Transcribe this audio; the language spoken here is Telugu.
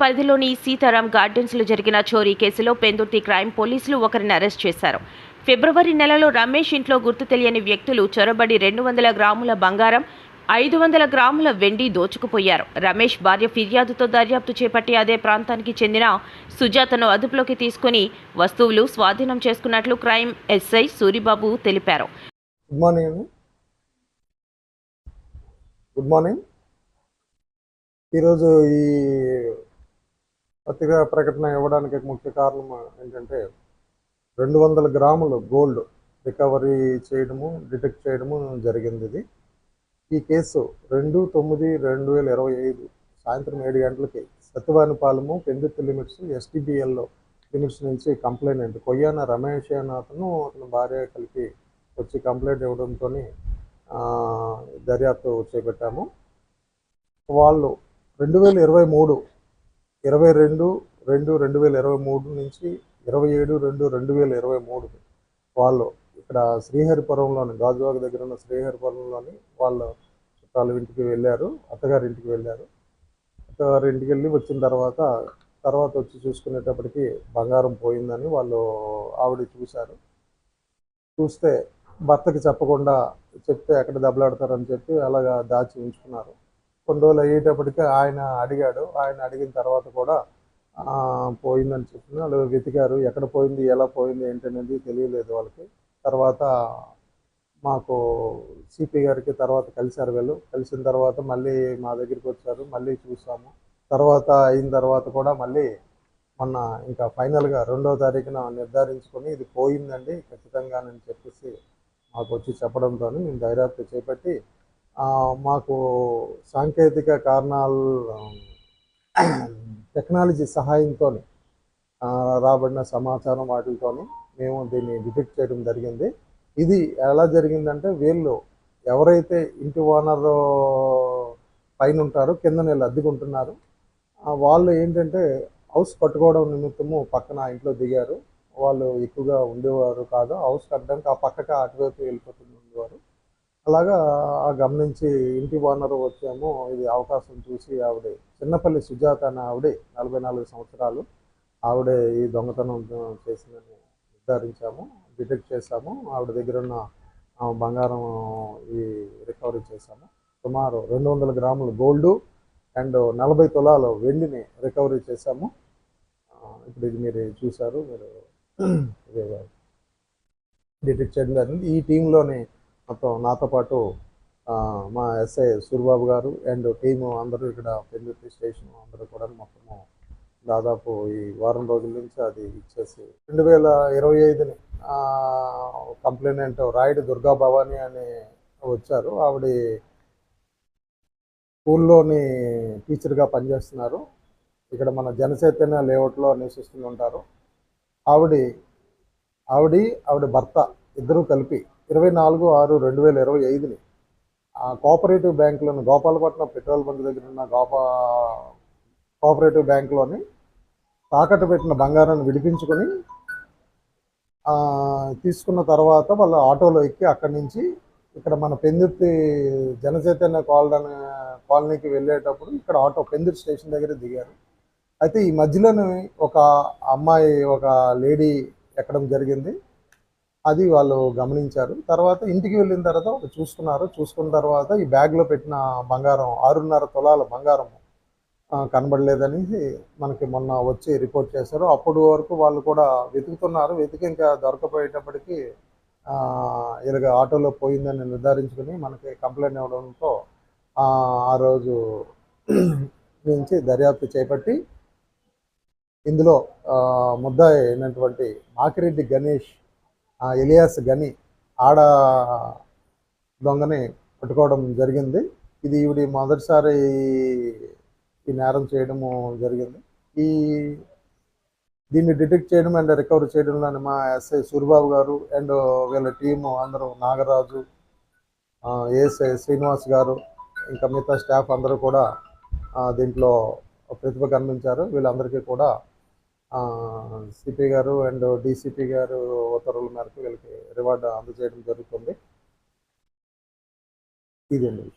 పరిధిలోని సీతారాం గార్డెన్స్లో జరిగిన చోరీ కేసులో పెందుర్తి క్రైమ్ పోలీసులు ఒకరిని అరెస్ట్ చేశారు. ఫిబ్రవరి నెలలో రమేష్ ఇంట్లో గుర్తు తెలియని వ్యక్తులు చొరబడి రెండు వందల గ్రాముల బంగారం ఐదు వందల గ్రాముల వెండి దోచుకుపోయారు. రమేష్ భార్య ఫిర్యాదుతో దర్యాప్తు చేపట్టి అదే ప్రాంతానికి చెందిన సుజాతను అదుపులోకి తీసుకుని వస్తువులు స్వాధీనం చేసుకున్నట్లు క్రైమ్ ఎస్ఐ సూరిబాబు తెలిపారు. Good morning good morning. ఈరోజు ఈ పత్రికా ప్రకటన ఇవ్వడానికి ముఖ్య కారణం ఏంటంటే రెండు వందల గ్రాములు గోల్డ్ రికవరీ చేయడము డిటెక్ట్ చేయడము జరిగింది ఇది. ఈ కేసు రెండు తొమ్మిది రెండు వేల ఇరవై ఐదు సాయంత్రం ఏడు గంటలకి సత్యవానిపాలెము పెందుత్తు లిమిట్స్ ఎస్టీబీఎల్లో లిమిట్స్ నుంచి కంప్లైంట్ కొయ్యాన రమేష్ అని అతను అతని భార్య కలిపి వచ్చి కంప్లైంట్ ఇవ్వడంతో దర్యాప్తు చేపట్టాము. వాళ్ళు రెండు వేల ఇరవై మూడు ఇరవై రెండు రెండు రెండు వేల ఇరవై మూడు నుంచి ఇరవై ఏడు రెండు రెండు వేల ఇరవై మూడు. వాళ్ళు ఇక్కడ శ్రీహరిపురంలోని గాజువాక దగ్గర ఉన్న శ్రీహరిపురంలోని వాళ్ళ చుట్టాల ఇంటికి వెళ్ళారు అత్తగారి ఇంటికి వెళ్ళారు. అత్తగారి ఇంటికి వెళ్ళి వచ్చిన తర్వాత తర్వాత వచ్చి చూసుకునేటప్పటికి బంగారం పోయిందని వాళ్ళు ఆవిడ చూశారు. చూస్తే భర్తకి చెప్పకుండా చెప్తే ఎక్కడ దెబ్బలాడతారని చెప్పి అలాగా దాచి ఉంచుకున్నారు. కొన్ని రోజులు అయ్యేటప్పటికి ఆయన అడిగాడు. ఆయన అడిగిన తర్వాత కూడా పోయిందని చెప్పిన వాళ్ళు వెతికారు ఎక్కడ పోయింది ఎలా పోయింది ఏంటనేది తెలియలేదు వాళ్ళకి. తర్వాత మాకు సిపి గారికి తర్వాత కలిశారు వీళ్ళు. కలిసిన తర్వాత మళ్ళీ మా దగ్గరికి వచ్చారు. మళ్ళీ చూసాము. తర్వాత అయిన తర్వాత కూడా మళ్ళీ మొన్న ఇంకా ఫైనల్గా రెండవ తారీఖున నిర్ధారించుకొని ఇది పోయిందండి. ఖచ్చితంగానని చెప్పేసి మాకు వచ్చి చెప్పడంతో మేము దర్యాప్తు చేపట్టి మాకు సాంకేతిక కారణాలు టెక్నాలజీ సహాయంతో రాబడిన సమాచారం వాటితో మేము దీన్ని డిటెక్ట్ చేయడం జరిగింది. ఇది ఎలా జరిగిందంటే వీళ్ళు ఎవరైతే ఇంటి ఓనర్ పైన ఉంటారో కింద నీళ్ళు అద్దెకుంటున్నారు వాళ్ళు ఏంటంటే హౌస్ కట్టుకోవడం నిమిత్తము పక్కన ఇంట్లో దిగారు. వాళ్ళు ఎక్కువగా ఉండేవారు కాదు. హౌస్ కట్టడానికి ఆ పక్కకి అటువైపు వెళ్ళిపోతుంది ఉండేవారు అలాగా ఆ గమనించి ఇంటి ఓనర్ వచ్చాము ఇది అవకాశం చూసి ఆవిడ చిన్నపల్లి సుజాత అనే ఆవిడ నలభై నాలుగు సంవత్సరాలు ఆవిడే ఈ దొంగతనం చేసిందని నిర్ధారించాము డిటెక్ట్ చేశాము ఆవిడ దగ్గర ఉన్న బంగారం ఈ రికవరీ చేశాము. సుమారు రెండు వందల గ్రాములు గోల్డ్ అండ్ నలభై తులాలు వెండిని రికవరీ చేశాము. ఇప్పుడు ఇది మీరు చూశారు మీరు డిటెక్ట్ చేయడం జరిగింది. ఈ టీంలోని మొత్తం నాతో పాటు మా ఎస్ఐ సూర్బాబు గారు అండ్ టీము అందరూ ఇక్కడ పెందుర్తి స్టేషన్ అందరూ కూడా మొత్తము దాదాపు ఈ వారం రోజుల నుంచి అది ఇచ్చేసి రెండు వేల ఇరవై ఐదుని కంప్లైనెంట్ రాయుడు దుర్గా భవాని అని వచ్చారు. ఆవిడ స్కూల్లోని టీచర్గా పనిచేస్తున్నారు. ఇక్కడ మన జనచైతన్య లేఅవుట్లో నివసిస్తుంటారు. ఆవిడ ఆవిడ ఆవిడ భర్త ఇద్దరూ కలిపి ఇరవై నాలుగు ఆరు రెండు వేల ఇరవై ఐదుని ఆ కోఆపరేటివ్ బ్యాంకులోని గోపాలపట్నం పెట్రోల్ బంక్ దగ్గర ఉన్న గోపా కోఆపరేటివ్ బ్యాంకులోని తాకట్టు పెట్టిన బంగారాన్ని విడిపించుకొని తీసుకున్న తర్వాత వాళ్ళ ఆటోలో ఎక్కి అక్కడి నుంచి ఇక్కడ మన పెందుర్తి జనచైతన్య కాలనీ కాలనీకి వెళ్ళేటప్పుడు ఇక్కడ ఆటో పెందుర్తి స్టేషన్ దగ్గర దిగారు. అయితే ఈ మధ్యలోనే ఒక అమ్మాయి ఒక లేడీ ఎక్కడం జరిగింది. అది వాళ్ళు గమనించారు. తర్వాత ఇంటికి వెళ్ళిన తర్వాత వాళ్ళు చూసుకున్నారు చూసుకున్న తర్వాత ఈ బ్యాగ్లో పెట్టిన బంగారం ఆరున్నర తులాల బంగారం కనబడలేదని మనకి మొన్న వచ్చి రిపోర్ట్ చేశారు. అప్పటి వరకు వాళ్ళు కూడా వెతుకుతున్నారు. వెతికి ఇంకా దొరకపోయేటప్పటికీ ఇలాగ ఆటోలో పోయిందని నిర్ధారించుకుని మనకి కంప్లైంట్ ఇవ్వడంతో ఆ, రోజు నుంచి దర్యాప్తు చేపట్టి ఇందులో ముద్ద ముద్దాయి అయినటువంటి మాకిరెడ్డి గణేష్ ఆ, ఎలియాస్ గని ఆడ దొంగని పట్టుకోవడం జరిగింది. ఇది ఈవిడి మొదటిసారి ఈ నేరం చేయడము జరిగింది. ఈ దీన్ని డిటెక్ట్ చేయడం అండ్ రికవర్ చేయడంలోని మా ఎస్ఐ సూరిబాబు గారు అండ్ వీళ్ళ టీము అందరూ నాగరాజు ఏఎస్ఐ శ్రీనివాస్ గారు ఇంకా మిగతా స్టాఫ్ అందరూ కూడా దీంట్లో ప్రతిభ కనిపించారు వీళ్ళందరికీ కూడా సిపి గారు అండ్ డీసీపీ గారు ఉత్తర్వుల మేరకు వీళ్ళకి రివార్డు అందజేయడం జరుగుతుంది. ఇదండి.